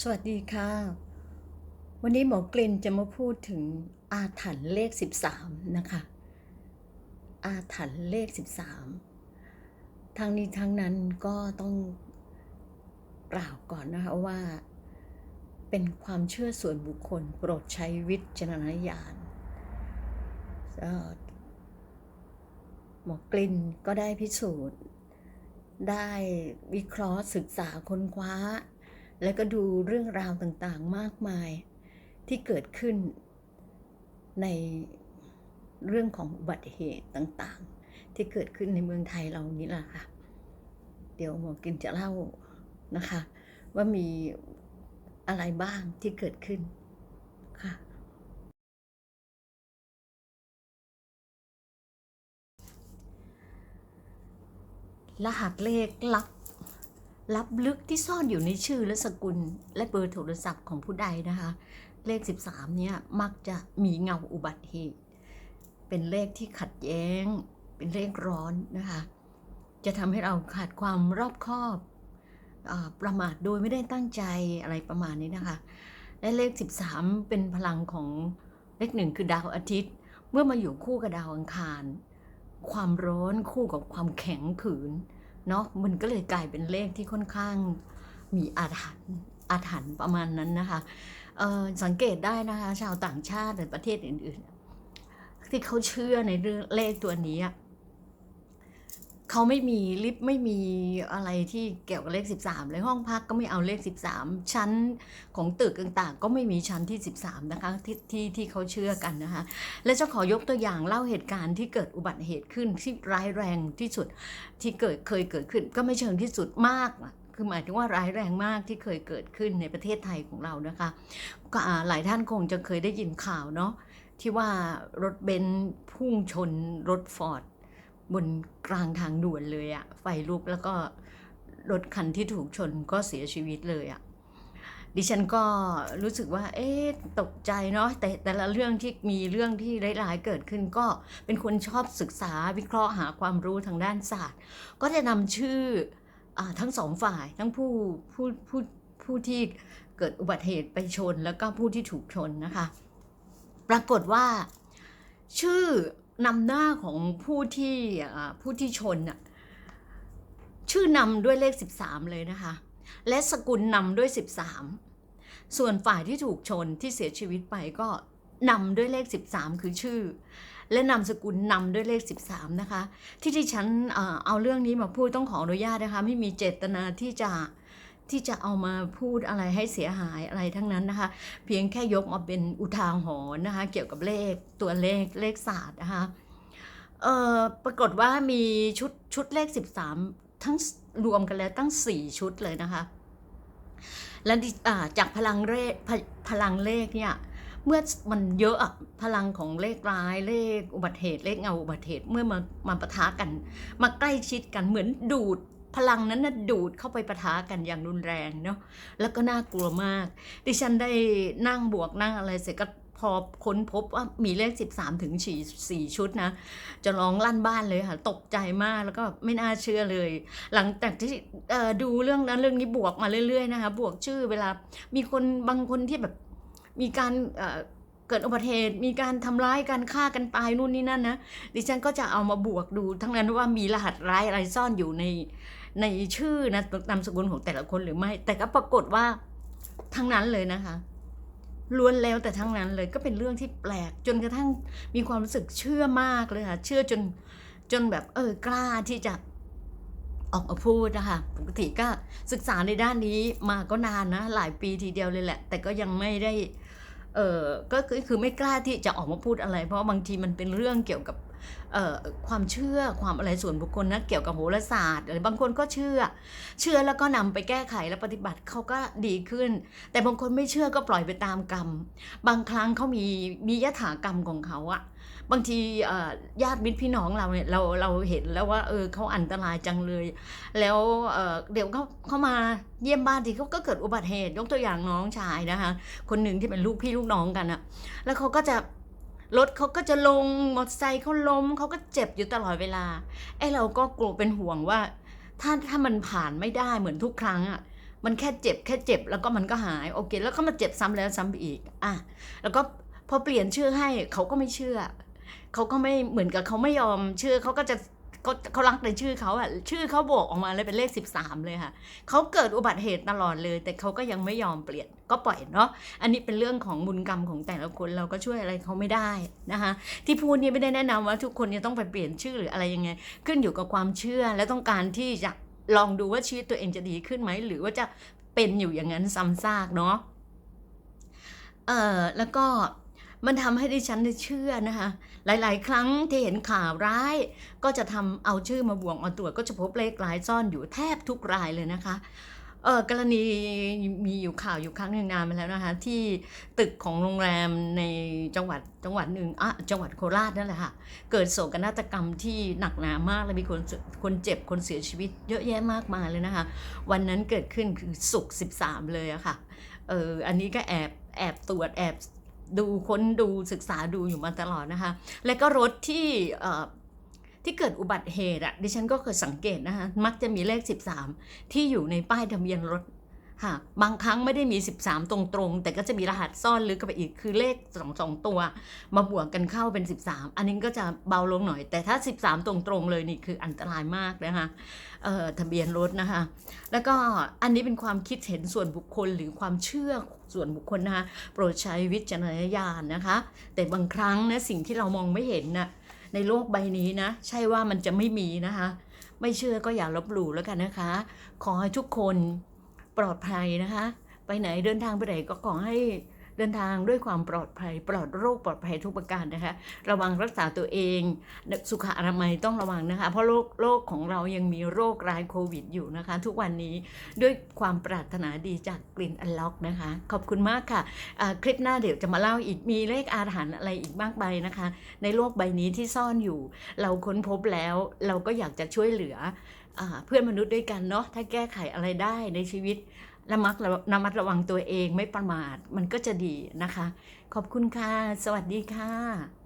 สวัสดีค่ะ วันนี้หมอกลิ่นจะมาพูดถึงอาถรรพ์เลข 13 นะคะ อาถรรพ์เลข 13ทั้งนี้ทั้งนั้นก็ต้องกล่าวก่อนนะคะว่า เป็นความเชื่อส่วนบุคคลโปรดใช้วิจารณญาณหมอกลิ่นก็ได้พิสูจน์ ได้วิเคราะห์ศึกษาค้นคว้า แล้วก็ดูเรื่องราวต่างๆมากมายที่เกิดขึ้นในเรื่องของอุบัติเหตุต่างๆ ที่เกิดขึ้นในเมืองไทยเรานี่แหละค่ะ เดี๋ยวหมอกินจะเล่านะคะ ว่ามีอะไรบ้างที่เกิดขึ้นค่ะ รหัสเลขลับ ลับลึกที่ซ่อนอยู่ในชื่อและสกุล และเบอร์โทรศัพท์ของผู้ใดนะคะ เลข 13 เนี่ยมักจะมีเงาอุบัติเหตุ เป็นเลขที่ขัดแย้ง เป็นเลขร้อนนะคะ จะทำให้เราขาดความรอบคอบอประมาทโดยไม่ได้ตั้งใจอะไรประมาณนี้นะคะ และเลข 13 เป็นพลังของเลขหนึ่งคือดาวอาทิตย์ เมื่อมาอยู่คู่กับดาวอังคาร ความร้อนคู่กับความแข็งขืน เนาะมันก็เลยกลายเป็นเลขที่ค่อนข้างมีอาถรรพ์อาถรรพ์ประมาณนั้นนะคะสังเกตได้นะคะ ชาวต่างชาติหรือประเทศอื่น ๆ ที่เขาเชื่อในเรื่องเลขตัวนี้อะ เขาไม่มีลิฟต์ไม่มีอะไรที่เกี่ยวกับเลข 13 เลยห้องพักก็ไม่เอาเลข 13 ชั้นของตึกต่างๆ ก็ไม่มีชั้นที่ 13 นะคะที่ที่ที่เขาเชื่อกันนะคะ และจะขอยกตัวอย่างเล่าเหตุการณ์ที่เกิดอุบัติเหตุขึ้นที่ร้ายแรงที่สุดที่เกิดเคยเกิดขึ้น ก็ไม่เชิงที่สุดมากคือหมายถึงว่าร้ายแรงมากที่เคยเกิดขึ้นในประเทศไทยของเรานะคะก็หลายท่านคงจะเคยได้ยินข่าวเนาะที่ว่ารถเบนซ์พุ่งชนรถฟอร์ด บนกลางทางด่วนเลยอะไฟลุกแล้วก็รถคันที่ถูกชนก็เสียชีวิตเลยอะดิฉันก็รู้สึกว่า เอ๊ะตกใจเนาะแต่แต่ละเรื่องที่มีเรื่องที่ร้ายๆเกิดขึ้นก็เป็นคนชอบศึกษาวิเคราะห์หาความรู้ทางด้านศาสตร์ ก็จะนำชื่ออทั้งสองฝ่ายทั้งผู้ผู้ผู้ผู้ที่เกิดอุบัติเหตุไปชนแล้วก็ผู้ที่ถูกชนนะคะ ปรากฏว่าชื่อ นำหน้าของผู้ที่ผู้ที่ชนน่ะชื่อนำด้วยเลข 13 เลยนะคะ และสกุลนำด้วย 13 ส่วนฝ่ายที่ถูกชนที่เสียชีวิตไปก็นำด้วยเลข 13 คือชื่อ และนามสกุลนำด้วยเลข 13 นะคะ ที่ที่ฉันเอาเรื่องนี้มาพูดต้องขออนุญาตนะคะ ไม่มีเจตนาที่จะ ที่จะเอามาพูดอะไรให้เสียหายอะไรทั้งนั้นนะคะ เพียงแค่ยกมาเป็นอุทาหรณ์นะคะ เกี่ยวกับเลขตัวเลขเลขศาสตร์นะคะเอ่อปรากฏว่ามีชุดชุดเลข 13 ทั้งรวมกันแล้วตั้ง 4 ชุดเลยนะคะ และจากพลังเลขพพลังเลขเนี่ยเมื่อมันเยอะพลังของเลขร้ายเลขอุบัติเหตุเลขเงาอุบัติเหตุเมื่อมามาปะทะกัน มาใกล้ชิดกันเหมือนดูด พลังนั้นนะดูดเข้าไปปะทะกันอย่างรุนแรงเนาะแล้วก็น่ากลัวมาก ดิฉันได้นั่งบวกนั่งอะไรเสร็จก็พอค้นพบว่ามีเลข 13 ถึง 4 ชุดนะ จะร้องลั่นบ้านเลยค่ะตกใจมากแล้วก็ไม่น่าเชื่อเลย หลังจากที่ดูเรื่องนั้นเรื่องนี้บวกมาเรื่อยๆนะคะ บวกชื่อเวลามีคนบางคนที่แบบมีการ เกิดอุบัติเหตุมีการทำร้ายการฆ่ากันตายนู่นนี่นั่นนะดิฉันก็จะเอามาบวกดู ทั้งนั้นว่ามีรหัสร้ายอะไรซ่อนอยู่ในในชื่อนะนามสกุลของแต่ละคนหรือไม่ แต่ก็ปรากฏว่าทั้งนั้นเลยนะคะล้วนแล้วแต่ทั้งนั้นเลยก็เป็นเรื่องที่แปลกจนกระทั่งมีความรู้สึกเชื่อมากเลยค่ะเชื่อจนจนแบบเออกล้าที่จะออกมาพูดนะคะปกติก็ศึกษาในด้านนี้มาก็นานนะหลายปีทีเดียวเลยแหละ แต่ก็ยังไม่ได้ เออก็คือไม่กล้าที่จะออกมาพูดอะไร เพราะบางทีมันเป็นเรื่องเกี่ยวกับ ความเชื่อความอะไรส่วนบุคคลนะเกี่ยวกับโหราศาสตร์อะไรบางคนก็เชื่อ เชื่อแล้วก็นำไปแก้ไขและปฏิบัติเขาก็ดีขึ้น แต่บางคนไม่เชื่อก็ปล่อยไปตามกรรม บางครั้งเขามีมียถากรรมของเขาอะบางทีญาติมิตรพี่น้องเราเนี่ยเราเราเห็นแล้วว่าเออเขาอันตรายจังเลย แล้วเเดี๋ยวเขาเขามาเยี่ยมบ้านทีเขาก็เกิดอุบัติเหตุยกตัวอย่างน้องชายนะคะคนหนึ่งที่เป็นลูกพี่ลูกน้องกันอะแล้วเขาก็จะ รถเขาก็จะลงมอเตอร์ไซค์เขาล้มเขาก็เจ็บอยู่ตลอดเวลาไอ้เราก็กลัวเป็นห่วงว่า ถ้าถ้ามันผ่านไม่ได้เหมือนทุกครั้งอะมันแค่เจ็บแค่เจ็บแล้วก็มันก็หายโอเค แล้วก็มาเจ็บซ้ำแล้วซ้ำอีกอะแล้วก็พอเปลี่ยนชื่อให้เขาก็ไม่เชื่อเขาก็ไม่เหมือนกับเขาไม่ยอมเชื่อเขาก็จะ เขาเขารักในชื่อเขาอะชื่อเขาโบกออกมาเลยเป็นเลข 13 เลยค่ะเขาเกิดอุบัติเหตุตลอดเลย แต่เขาก็ยังไม่ยอมเปลี่ยนก็ปล่อยเนาะอันนี้เป็นเรื่องของบุญกรรมของแต่ละคนเราก็ช่วยอะไรเขาไม่ได้นะคะ ที่พูดนี่ไม่ได้แนะนำว่าทุกคนจะต้องไปเปลี่ยนชื่อหรืออะไรยังไง ขึ้นอยู่กับความเชื่อและต้องการที่จะลองดูว่าชีวิตตัวเองจะดีขึ้นไหมหรือว่าจะเป็นอยู่อย่างนั้นซ้ำซากเนาะเออแล้วก็ มันทำให้ดิฉันได้เชื่อนะคะ หลาย ๆ ครั้งที่เห็นข่าวร้าย ก็จะทำเอาชื่อมาบวกมาตรวจก็จะพบเลขร้ายซ่อนอยู่แทบทุกรายเลยนะคะเออกรณีมีอยู่ข่าวอยู่ครั้งหนึ่งนานมาแล้วนะคะ ที่ตึกของโรงแรมในจังหวัดจังหวัดหนึ่งอะจังหวัดโคราชนั่นแหละค่ะ เกิดโศกนาฏกรรมที่หนักหนามากและมีคนคนเจ็บคนเสียชีวิตเยอะแยะมากมายเลยนะคะ วันนั้นเกิดขึ้นคือศุกร์13 เลยอะค่ะเอออันนี้ก็แอบแอบตรวจแอบ ดูค้นดูศึกษาดูอยู่มาตลอดนะคะ และก็รถที่ที่เกิดอุบัติเหตุอะดิฉันก็เคยสังเกตนะคะมักจะมีเลข 13 ที่อยู่ในป้ายทะเบียนรถ ค่ะบางครั้งไม่ได้มี 13 ตรงๆ แต่ก็จะมีรหัสซ่อนลึกเข้าไปอีกคือเลขสองสองตัว มาบวกกันเข้าเป็น 13 อันนี้ก็จะเบาลงหน่อย แต่ถ้า 13 ตรงๆเลยนี่คืออันตรายมากนะคะทะเบียนรถนะคะ แล้วก็อันนี้เป็นความคิดเห็นส่วนบุคคลหรือความเชื่อส่วนบุคคลนะคะโปรดใช้วิจารณญาณนะคะ แต่บางครั้งนะสิ่งที่เรามองไม่เห็นนะในโลกใบนี้นะ ใช่ว่ามันจะไม่มีนะคะ ไม่เชื่อก็อย่าลบหลู่แล้วกันนะคะ ขอให้ทุกคน ปลอดภัยนะคะ ไปไหนเดินทางไปไหนก็ขอให้ เดินทางด้วยความปลอดภัย ปลอดโรคปลอดภัยทุกประการนะคะ ระวังรักษาตัวเอง สุขอนามัยต้องระวังนะคะ เพราะโรคโรคของเรายังมีโรคร้ายโควิดอยู่นะคะ ทุกวันนี้ด้วยความปรารถนาดีจากกลิ่นอันล็อกนะคะ ขอบคุณมากค่ะอ่าคลิปหน้าเดี๋ยวจะมาเล่าอีกมีเลขอาถรรพ์อะไรอีกมากมายนะคะ ในโลกใบนี้ที่ซ่อนอยู่ เราค้นพบแล้วเราก็อยากจะช่วยเหลืออเพื่อนมนุษย์ด้วยกันเนาะถ้าแก้ไขอะไรได้ในชีวิต ระมัดระระมัดระวังตัวเองไม่ประมาทมันก็จะดีนะคะ ขอบคุณค่ะ สวัสดีค่ะ